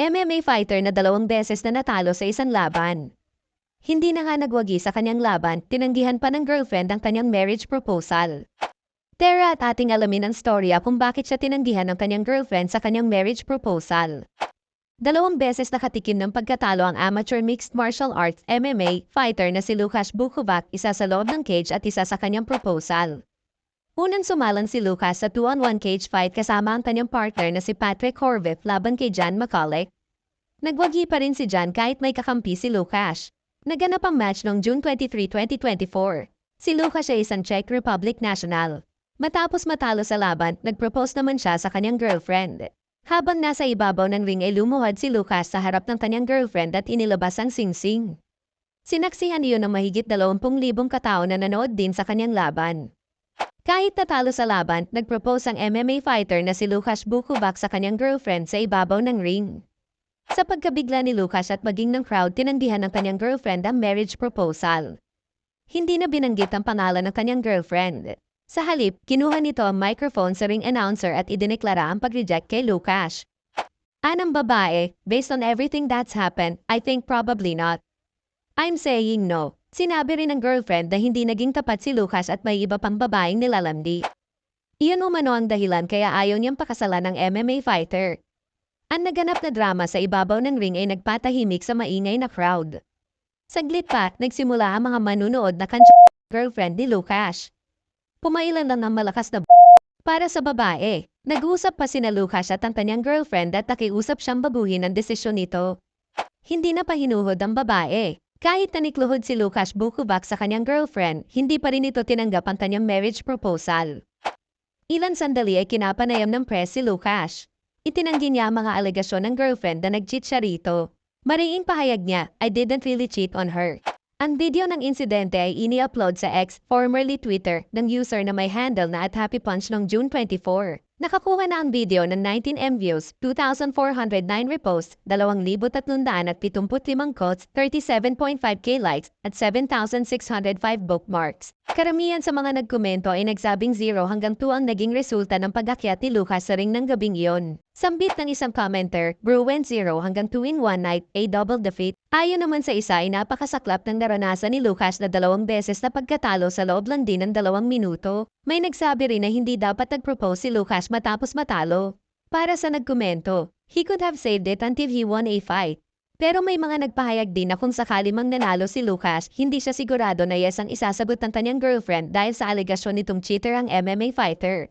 MMA fighter na dalawang beses na natalo sa isang laban. Hindi na nga nagwagi sa kanyang laban, tinanggihan pa ng girlfriend ang kanyang marriage proposal. Tara at ating alamin ang storya kung bakit siya tinanggihan ng kanyang girlfriend sa kanyang marriage proposal. Dalawang beses nakatikim ng pagkatalo ang amateur mixed martial arts MMA fighter na si Lucas Bukovac, isa sa loob ng cage at isa sa kanyang proposal. Unang sumalan si Lucas sa 2-on-1 cage fight kasama ang kanyang partner na si Patrick Horvath laban kay Jan McCulloch. Nagwagi pa rin si Jan kahit may kakampi si Lucas. Naganap ang match noong June 23, 2024. Si Lucas ay isang Czech Republic national. Matapos matalo sa laban, nagpropose naman siya sa kanyang girlfriend. Habang nasa ibabaw ng ring ay lumuhad si Lucas sa harap ng kanyang girlfriend at inilabas ang singsing. Sinaksihan iyon ng mahigit 20,000 katao na nanood din sa kanyang laban. Kahit natalo sa laban, nagpropose ang MMA fighter na si Lucas Bukovac sa kanyang girlfriend sa ibabaw ng ring. Sa pagkabigla ni Lucas at maging ng crowd, tinanggihan ng kanyang girlfriend ang marriage proposal. Hindi na binanggit ang pangalan ng kanyang girlfriend. Sa halip, kinuha nito ang microphone sa ring announcer at idineklara ang pag-reject kay Lucas. Anang babae, based on everything that's happened, I think probably not. I'm saying no. Sinabi rin ng girlfriend na hindi naging tapat si Lucas at may iba pang babaeng nilalandi. Iyon umano ang dahilan kaya ayaw niyang pakasalan ng MMA fighter. Ang naganap na drama sa ibabaw ng ring ay nagpatahimik sa maingay na crowd. Saglit pa, nagsimula ang mga manunood na kantsa girlfriend ni Lucas. Pumailan lang ng malakas na para sa babae. Nag-usap pa sina Lucas at ang kanyang girlfriend at nakiusap siyang baguhin ang desisyon nito. Hindi na pahinuhod ang babae. Kahit nanikluhod si Lucas Bukovac sa kanyang girlfriend, hindi pa rin ito tinanggap ang kanyang marriage proposal. Ilan sandali ay kinapanayam ng press si Lucas. Itinanggi niya ang mga alegasyon ng girlfriend na nag-cheat siya rito. Mariing pahayag niya, I didn't really cheat on her. Ang video ng insidente ay ini-upload sa X, formerly Twitter, ng user na may handle na at Happy Punch noong June 24. Nakakuha na ang video ng 19M views, 2,409 reposts, 2,375 quotes, 37.5k likes, at 7,605 bookmarks. Karamihan sa mga nagkomento ay nagsabing 0 hanggang 2 ang naging resulta ng pag-akyat ni Lucas sa ring ng gabing iyon. Sambit ng isang commenter, Bruin 0 hanggang 2 in 1 night, a double defeat. Ayon naman sa isa ay napakasaklap ng naranasan ni Lucas na dalawang beses na pagkatalo sa loob lang din ng dalawang minuto. May nagsabi rin na hindi dapat nag-propose si Lucas matapos matalo. Para sa nagkomento, he could have saved it until he won a fight. Pero may mga nagpahayag din na kung sakali mang nanalo si Lucas, hindi siya sigurado na yes ang isasagot ng kanyang girlfriend dahil sa alegasyon nitong cheater ang MMA fighter.